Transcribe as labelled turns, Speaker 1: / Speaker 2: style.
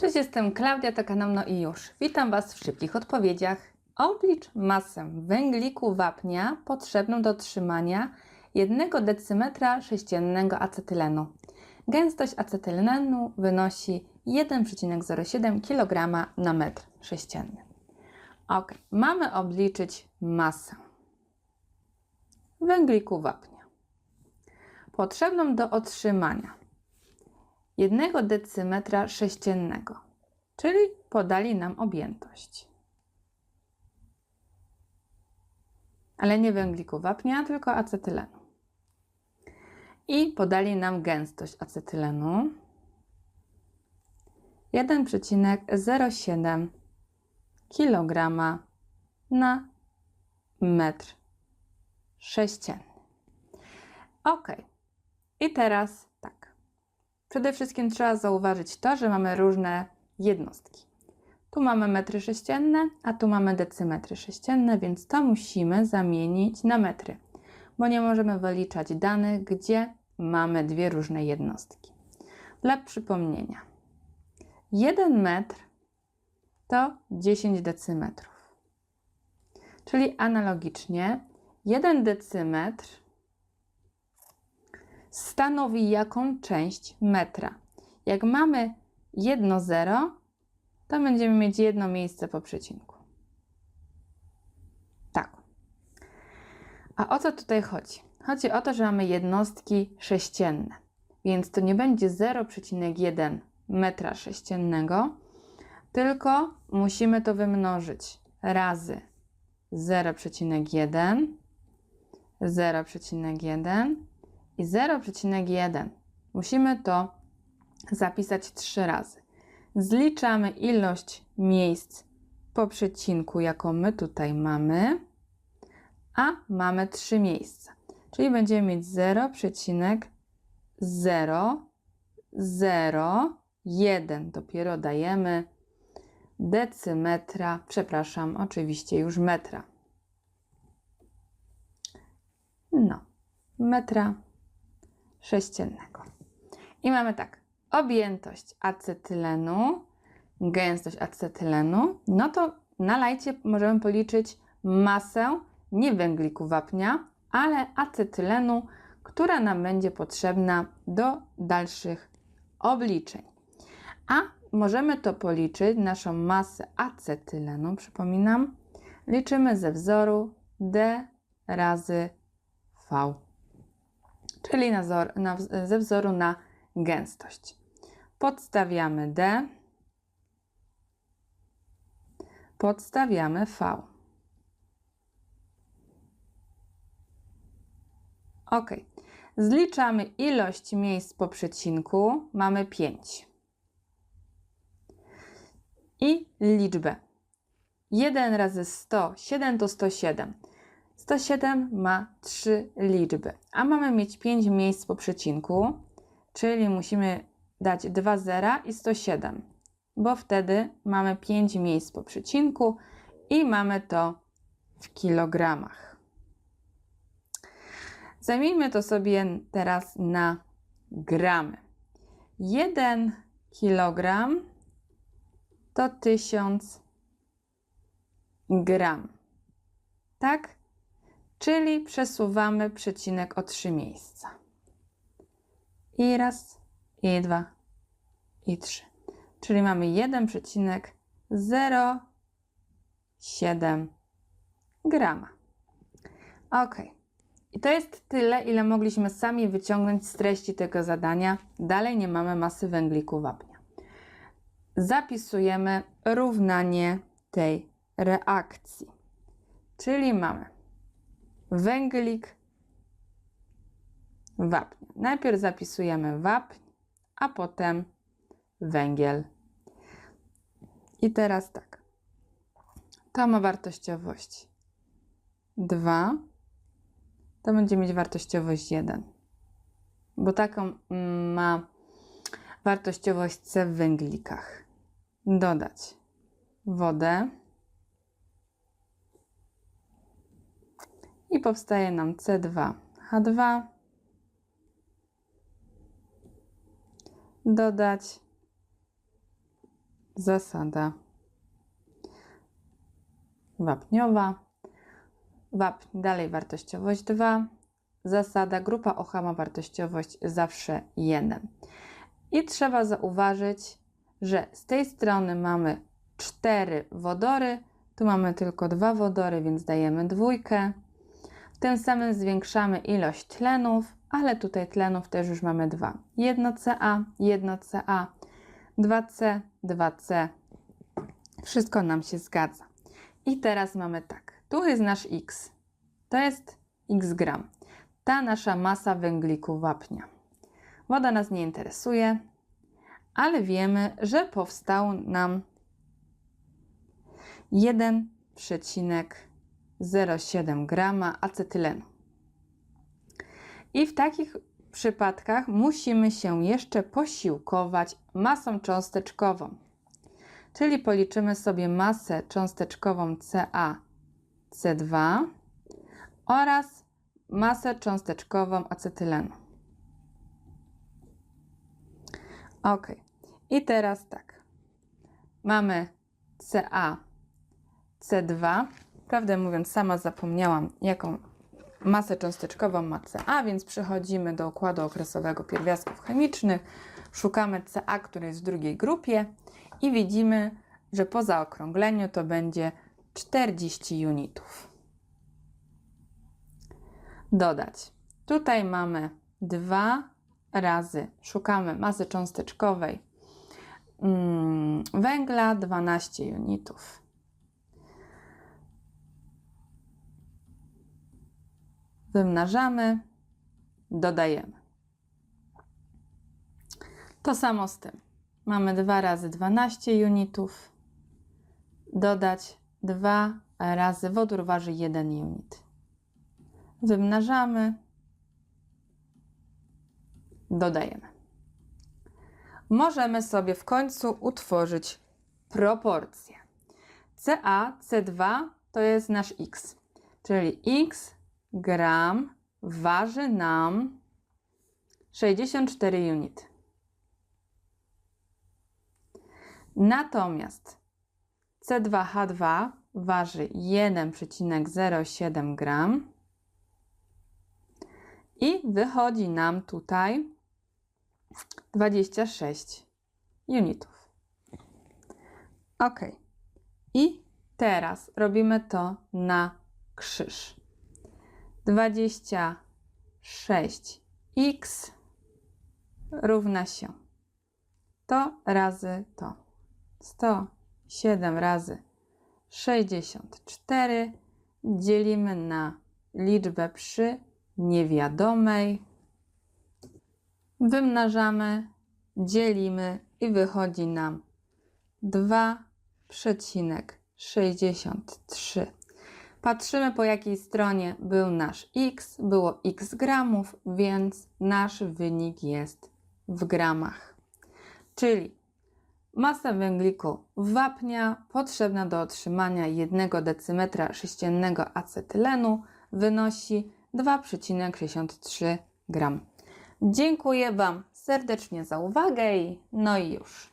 Speaker 1: Cześć, jestem Klaudia, to No i już. Witam Was w szybkich odpowiedziach. Oblicz masę węgliku wapnia potrzebną do otrzymania 1 decymetra sześciennego acetylenu. Gęstość acetylenu wynosi 1,07 kg na metr sześcienny. Ok, mamy obliczyć masę węgliku wapnia potrzebną do otrzymania 1 decymetra sześciennego, czyli podali nam objętość. Ale nie węgliku wapnia, tylko acetylenu. I podali nam gęstość acetylenu 1,07 kg na metr sześcienny. Ok. I teraz. Przede wszystkim trzeba zauważyć to, że mamy różne jednostki. Tu mamy metry sześcienne, a tu mamy decymetry sześcienne, więc to musimy zamienić na metry, bo nie możemy wyliczać danych, gdzie mamy dwie różne jednostki. Dla przypomnienia, 1 metr to 10 decymetrów. Czyli analogicznie 1 decymetr stanowi jaką część metra. Jak mamy jedno zero, to będziemy mieć jedno miejsce po przecinku. Tak. A o co tutaj chodzi? Chodzi o to, że mamy jednostki sześcienne, więc to nie będzie 0,1 metra sześciennego, tylko musimy to wymnożyć razy 0,1, 0,1 i 0,1. Musimy to zapisać trzy razy. Zliczamy ilość miejsc po przecinku, jaką my tutaj mamy, a mamy trzy miejsca. Czyli będziemy mieć 0,001. Dopiero dajemy decymetra, przepraszam, oczywiście już metra. No, metra sześciennego. I mamy tak, objętość acetylenu, gęstość acetylenu, no to na lajcie możemy policzyć masę nie węgliku wapnia, ale acetylenu, która nam będzie potrzebna do dalszych obliczeń. A możemy to policzyć, naszą masę acetylenu, przypominam, liczymy ze wzoru D razy V czyli na wzor, na, ze wzoru na gęstość. Podstawiamy D, podstawiamy V. Ok. Zliczamy ilość miejsc po przecinku. Mamy 5. I liczbę. 1 razy 100, 7 to 107. 107 ma 3 liczby, a mamy mieć 5 miejsc po przecinku, czyli musimy dać 2 zera i 107, bo wtedy mamy 5 miejsc po przecinku i mamy to w kilogramach. Zamieńmy to sobie teraz na gramy. 1 kilogram to 1000 gram. Tak? Czyli przesuwamy przecinek o trzy miejsca. I raz, i dwa, i trzy. Czyli mamy 1,07 grama. Ok. I to jest tyle, ile mogliśmy sami wyciągnąć z treści tego zadania. Dalej nie mamy masy węgliku wapnia. Zapisujemy równanie tej reakcji. Czyli mamy węglik, wapń. Najpierw zapisujemy wapń, a potem węgiel. I teraz tak. To ma wartościowość 2. To będzie mieć wartościowość 1. Bo taką mm, ma wartościowość C w węglikach. Dodać wodę. I powstaje nam C2H2. Dodać zasada wapniowa. Wapń dalej wartościowość 2. Zasada grupa OH ma wartościowość zawsze 1. I trzeba zauważyć, że z tej strony mamy 4 wodory, tu mamy tylko dwa wodory, więc dajemy dwójkę. Tym samym zwiększamy ilość tlenów, ale tutaj tlenów też już mamy dwa. 1Ca, 1Ca, 2C, 2C. Wszystko nam się zgadza. I teraz mamy tak. Tu jest nasz X. To jest X gram. Ta nasza masa węgliku wapnia. Woda nas nie interesuje, ale wiemy, że powstał nam 1,07 grama acetylenu. I w takich przypadkach musimy się jeszcze posiłkować masą cząsteczkową. Czyli policzymy sobie masę cząsteczkową CaC2 oraz masę cząsteczkową acetylenu. Ok. I teraz tak. Mamy Ca C2. Prawdę mówiąc, sama zapomniałam, jaką masę cząsteczkową ma Ca, więc przechodzimy do układu okresowego pierwiastków chemicznych. Szukamy Ca, który jest w drugiej grupie i widzimy, że po zaokrągleniu to będzie 40 unitów. Dodać. Tutaj mamy dwa razy, szukamy masy cząsteczkowej mm, węgla 12 unitów. Wymnażamy, dodajemy. To samo z tym. Mamy 2 razy 12 unitów. Dodać 2 razy wodór waży 1 unit. Wymnażamy, dodajemy. Możemy sobie w końcu utworzyć proporcje. Ca, C2 to jest nasz x, czyli x gram waży nam 64 unity. Natomiast C2H2 waży 1,07 gram i wychodzi nam tutaj 26 unitów. Ok. I teraz robimy to na krzyż. 26x równa się to razy to. 107 razy 64 dzielimy na liczbę przy niewiadomej. Wymnażamy, dzielimy i wychodzi nam 2,63. Patrzymy po jakiej stronie był nasz x. Było x gramów, więc nasz wynik jest w gramach. Czyli masa węgliku wapnia potrzebna do otrzymania 1 decymetra sześciennego acetylenu wynosi 2,63 gram. Dziękuję Wam serdecznie za uwagę i no i już.